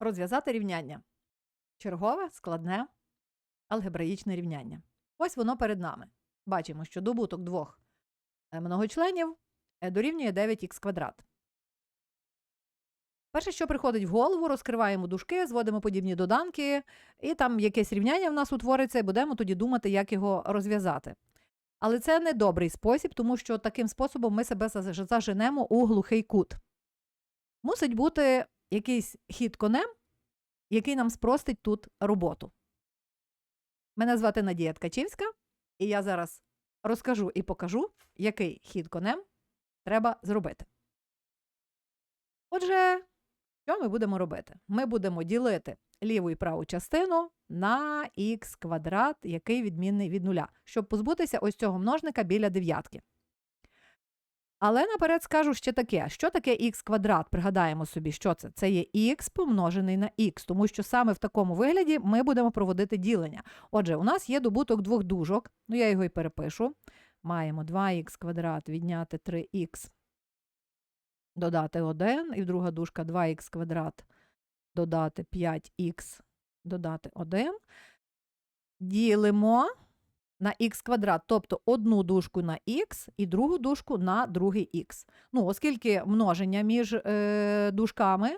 Розв'язати рівняння. Чергове, складне, алгебраїчне рівняння. Ось воно перед нами. Бачимо, що добуток двох е, многочленів е, дорівнює 9х квадрат. Перше, що приходить в голову, розкриваємо дужки, зводимо подібні доданки, і там якесь рівняння в нас утвориться, і будемо тоді думати, як його розв'язати. Але це не добрий спосіб, тому що таким способом ми себе заженемо у глухий кут. Мусить бути якийсь хід конем, який нам спростить тут роботу. Мене звати Надія Ткачівська, і я зараз розкажу і покажу, який хід конем треба зробити. Отже, що ми будемо робити? Ми будемо ділити ліву і праву частину на х квадрат, який відмінний від нуля, щоб позбутися ось цього множника біля дев'ятки. Але наперед скажу ще таке: що таке х квадрат? Пригадаємо собі, що це? Це є х помножений на х, тому що саме в такому вигляді ми будемо проводити ділення. Отже, у нас є добуток двох дужок, ну я його і перепишу. Маємо 2х квадрат відняти 3х, додати 1, і друга дужка 2х квадрат додати 5х, додати 1. Ділимо на х квадрат, тобто одну дужку на х і другу дужку на другий х. Ну, оскільки множення між е, дужками,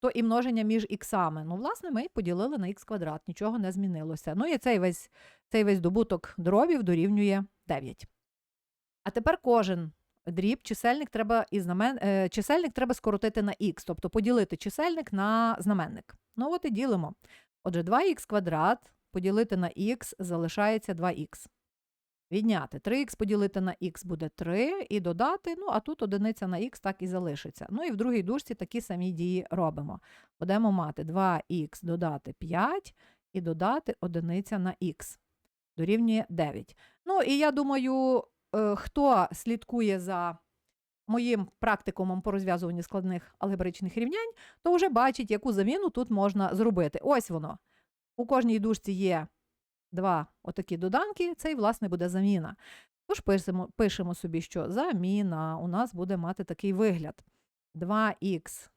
то і множення між іксами. Ну, власне, ми поділили на х квадрат, нічого не змінилося. Ну і цей весь, цей весь добуток дробів дорівнює 9. А тепер кожен дріб, чисельник треба і знамен, е, чисельник треба скоротити на х, тобто поділити чисельник на знаменник. Ну от і ділимо. Отже, 2х квадрат поділити на х залишається 2х. Відняти 3х поділити на х буде 3 і додати, ну а тут одиниця на х так і залишиться. Ну і в другій дужці такі самі дії робимо. Будемо мати 2х додати 5 і додати одиниця на х. Дорівнює 9. Ну і я думаю, е, хто слідкує за моїм практикумом по розв'язуванню складних алгебраїчних рівнянь, то вже бачить, яку заміну тут можна зробити. Ось воно. У кожній дужці є два отакі доданки, це і, власне, буде заміна. Тож пишемо, пишемо собі, що заміна у нас буде мати такий вигляд. 2х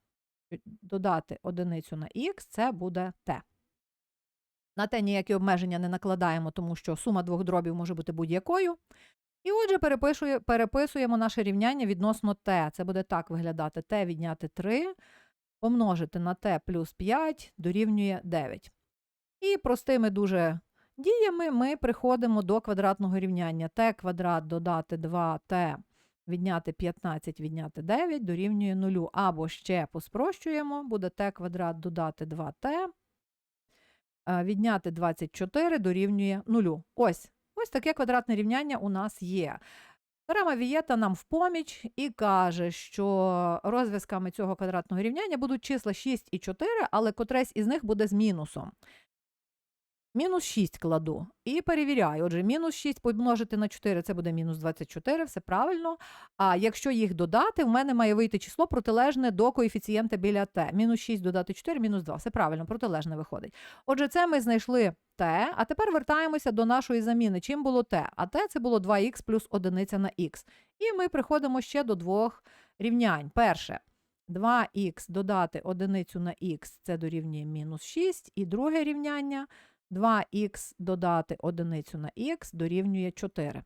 додати одиницю на х, це буде t. На те ніякі обмеження не накладаємо, тому що сума двох дробів може бути будь-якою. І отже, переписуємо наше рівняння відносно t. Це буде так виглядати: t відняти 3, помножити на t плюс 5 дорівнює 9. І простими дуже діями ми приходимо до квадратного рівняння. t квадрат додати 2t відняти 15 відняти 9 дорівнює 0. Або ще поспрощуємо, буде t квадрат додати 2t, е, відняти 24 дорівнює 0. Ось, ось таке квадратне рівняння у нас є. Теорема Вієта нам в поміч і каже, що розв'язками цього квадратного рівняння будуть числа 6 і 4, але котресь із них буде з мінусом. Мінус 6 кладу і перевіряю. Отже, мінус 6 помножити на 4 це буде мінус 24, все правильно. А якщо їх додати, в мене має вийти число протилежне до коефіцієнта біля t. Мінус 6 додати 4, мінус 2. Все правильно, протилежне виходить. Отже, це ми знайшли t, а тепер вертаємося до нашої заміни. Чим було t? А t це було 2х плюс 1 на х. І ми приходимо ще до двох рівнянь. Перше. 2х додати одиницю на х це дорівнює мінус 6. І друге рівняння 2х додати одиницю на х дорівнює 4.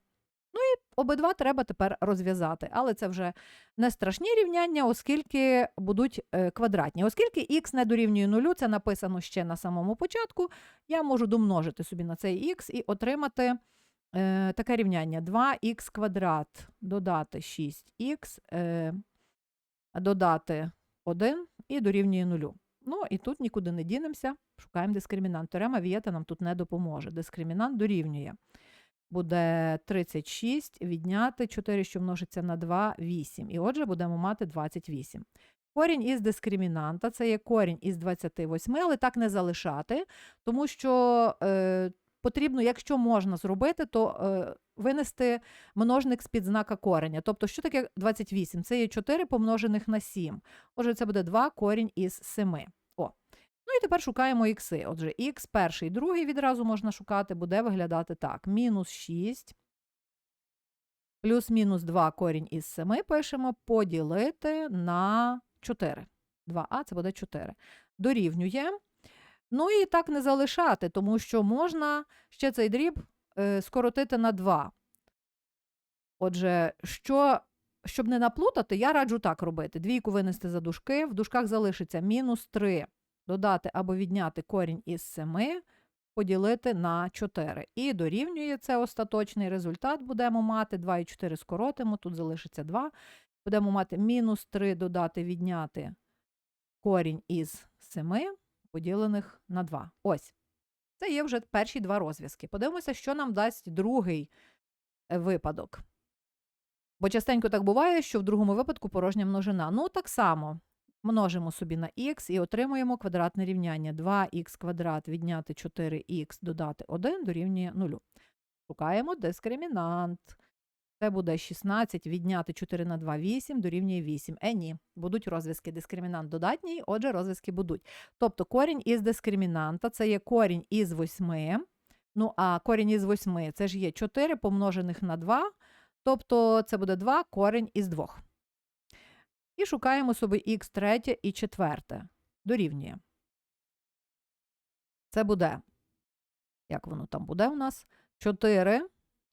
Ну і обидва треба тепер розв'язати, але це вже не страшні рівняння, оскільки будуть е, квадратні. Оскільки х не дорівнює нулю, це написано ще на самому початку, я можу домножити собі на цей х і отримати е, таке рівняння 2х квадрат додати 6х, е, додати 1 і дорівнює нулю. Ну і тут нікуди не дінемося, шукаємо дискримінант. Теорема Вієта нам тут не допоможе. Дискримінант дорівнює. Буде 36 відняти 4, що множиться на 2, 8. І отже, будемо мати 28. Корінь із дискримінанта це є корінь із 28, але так не залишати, тому що е, потрібно, якщо можна зробити, то е, винести множник з-під знака кореня. Тобто, що таке 28? Це є 4 помножених на 7. Отже, це буде 2 корінь із 7. Ну і тепер шукаємо ікси. Отже, х перший, другий відразу можна шукати, буде виглядати так. Мінус 6 плюс мінус 2 корінь із 7 пишемо поділити на 4. 2а, це буде 4. Дорівнює. Ну і так не залишати, тому що можна ще цей дріб е, скоротити на 2. Отже, що, щоб не наплутати, я раджу так робити. Двійку винести за дужки, в дужках залишиться мінус 3, додати або відняти корінь із 7, поділити на 4. І дорівнює це остаточний результат. Будемо мати 2 і 4 скоротимо, тут залишиться 2. Будемо мати мінус 3 додати відняти корінь із 7, поділених на 2. Ось. Це є вже перші два розв'язки. Подивимося, що нам дасть другий е, випадок. Бо частенько так буває, що в другому випадку порожня множина. Ну, так само множимо собі на х і отримуємо квадратне рівняння. 2х квадрат відняти 4х додати 1 дорівнює 0. Шукаємо дискримінант. Це буде 16 відняти 4 на 2 8 дорівнює 8. Е, ні, будуть розв'язки. Дискримінант додатній, отже, розв'язки будуть. Тобто корінь із дискримінанта це є корінь із 8. Ну, а корінь із 8 це ж є 4 помножених на 2. Тобто це буде 2 корінь із 2. І шукаємо собі х третє і четверте. Дорівнює. Це буде, як воно там буде у нас? 4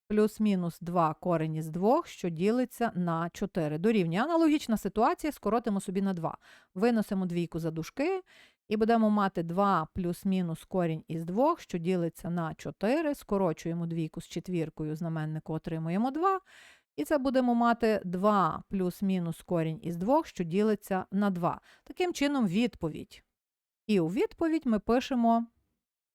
плюс-мінус 2 корень із 2, що ділиться на 4. Дорівнює. Аналогічна ситуація, скоротимо собі на 2. Виносимо двійку за дужки і будемо мати 2 плюс-мінус корінь із 2, що ділиться на 4. Скорочуємо двійку з четвіркою, знаменнику отримуємо 2. І це будемо мати 2 плюс-мінус корінь із 2, що ділиться на 2. Таким чином, відповідь. І у відповідь ми пишемо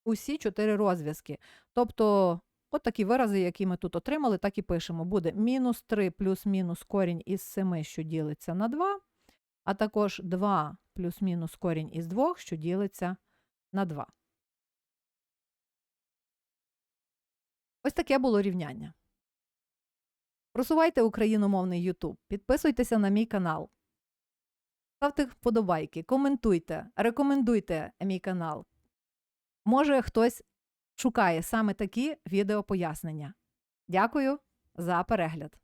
усі чотири розв'язки. Тобто, от такі вирази, які ми тут отримали, так і пишемо. Буде мінус 3 плюс-мінус корінь із 7, що ділиться на 2, а також 2 плюс-мінус корінь із 2, що ділиться на 2. Ось таке було рівняння. Просувайте україномовний YouTube, підписуйтеся на мій канал. Ставте вподобайки, коментуйте, рекомендуйте мій канал. Може, хтось шукає саме такі відеопояснення. Дякую за перегляд.